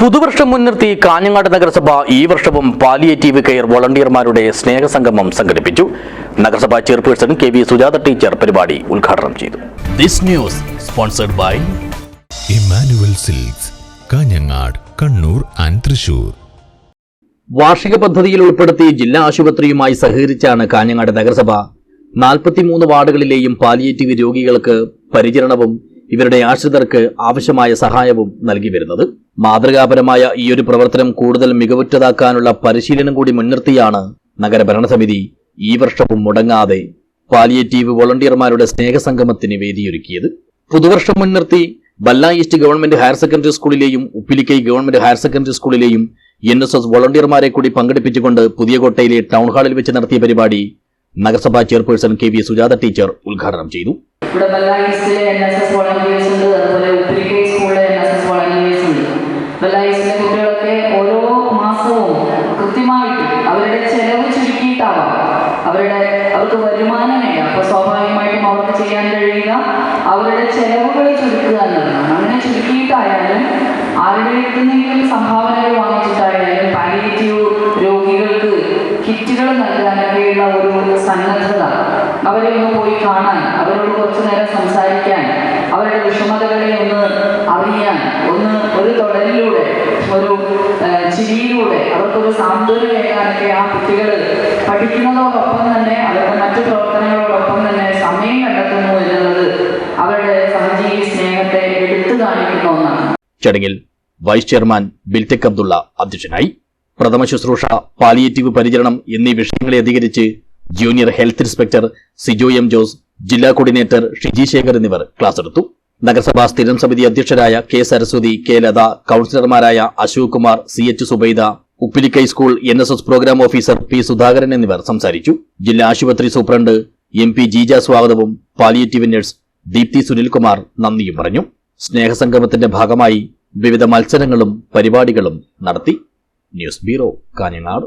പുതുവർഷം മുൻനിർത്തി കാഞ്ഞങ്ങാട് നഗരസഭ ഈ വർഷവും പാലിയേറ്റീവ് കെയർ വോളണ്ടിയർമാരുടെ സ്നേഹസംഗമം സംഘടിപ്പിച്ചു. നഗരസഭാ chairperson K V Sujatha teacher പരിപാടി ഉദ്ഘാടനം ചെയ്തു. This news sponsored by Immanuel silks Kanhangad Kannur and Thrissur. വാർഷിക പദ്ധതിയിൽ ഉൾപ്പെടുത്തി ജില്ലാ ആശുപത്രിയുമായി സഹകരിച്ചാണ് കാഞ്ഞങ്ങാട് നഗരസഭ. നാൽപ്പത്തിമൂന്ന് വാർഡുകളിലെയും പാലിയേറ്റീവ് രോഗികൾക്ക് പരിചരണവും ഇവരുടെ ആശ്രിതർക്ക് ആവശ്യമായ സഹായവും നൽകി വരുന്നത്. മാതൃകാപരമായ ഈ ഒരു പ്രവർത്തനം കൂടുതൽ മികവുറ്റതാക്കാനുള്ള പരിശീലനം കൂടി മുൻനിർത്തിയാണ് നഗരഭരണസമിതി ഈ വർഷവും മുടങ്ങാതെ പാലിയേറ്റീവ് വോളണ്ടിയർമാരുടെ സ്നേഹസംഗമത്തിന് വേദിയൊരുക്കിയത്. പുതുവർഷം മുൻനിർത്തി Balla east government higher secondary സ്കൂളിലെയും Uppilikkai government higher secondary സ്കൂളിലെയും എൻ എസ് എസ് വോളണ്ടിയർമാരെ കൂടി പങ്കെടുപ്പിച്ചുകൊണ്ട് പുതിയകോട്ടയിലെ ടൗൺ ഹാളിൽ വെച്ച് നടത്തിയ പരിപാടി നഗരസഭാ chairperson K V Sujatha teacher ഉദ്ഘാടനം ചെയ്തു. ഇവിടെ ബല്ല ഈസ്റ്റിലെ എൻ എസ് എസ് വോളണ്ടിയേഴ്സ് ഉണ്ട് അതുപോലെ സ്കൂളിലെ വോളണ്ടിയേഴ്സ് ഉണ്ട്. കുട്ടികളൊക്കെ ഓരോ മാസവും കൃത്യമായിട്ട് അവരുടെ അവരുടെ അവർക്ക് അപ്പോൾ ചെയ്യാൻ അവരുടെ അങ്ങനെ സംഭാവനകൾ വാങ്ങിച്ചിട്ടായാലും പാലിയേറ്റീവ് രോഗികൾക്ക് കിറ്റുകൾ നൽകാനൊക്കെയുള്ള ഒരു സന്നദ്ധത. അവരെ ഒന്ന് പോയി കാണാൻ അവരോട് കുറച്ചു നേരം സംസാരിക്കാൻ അവരുടെ വിഷമതകളെ ഒന്ന് അറിയാൻ ഒന്ന് ഒരു തൊടലിലൂടെ ഒരു ചിരിയിലൂടെ അവർക്കൊരു സാന്ത്വനമേകാനൊക്കെ ആ കുട്ടികൾ പഠിക്കുന്നതോടൊപ്പം തന്നെ അവരുടെ മറ്റു പ്രവർത്തനങ്ങളോടൊപ്പം തന്നെ സമയം കണ്ടെത്തുന്നു എന്നുള്ളത് അവരുടെ സഹജീവി സ്നേഹത്തെ എടുത്തു കാണിക്കുന്ന ഒന്നാണ്. ചടങ്ങിൽ വൈസ് ചെയർമാൻ ബിൽറ്റക് അബ്ദുള്ള അധ്യക്ഷനായി. പ്രഥമ ശുശ്രൂഷ പാലിയേറ്റീവ് പരിചരണം എന്നീ വിഷയങ്ങളെ അധികരിച്ച് junior health inspector Sijo M Jose ജില്ലാ കോർഡിനേറ്റർ ഷിജി ശേഖർ എന്നിവർ ക്ലാസ് എടുത്തു. നഗരസഭാ സ്ഥിരം സമിതി അധ്യക്ഷരായ K Saraswathi K Latha കൌൺസിലർമാരായ Ashok Kumar C H Subaida Uppilikai school N S S programme officer P Sudhakaran എന്നിവർ സംസാരിച്ചു. ജില്ലാ ആശുപത്രി സൂപ്രണ്ട് എം പി ജീജ സ്വാഗതവും പാലിയേറ്റീവ് നഴ്സ് ദീപ്തി സുനിൽകുമാർ നന്ദിയും പറഞ്ഞു. സ്നേഹസംഗമത്തിന്റെ ഭാഗമായി വിവിധ മത്സരങ്ങളും പരിപാടികളും നടത്തി. News bureau Kanhangad.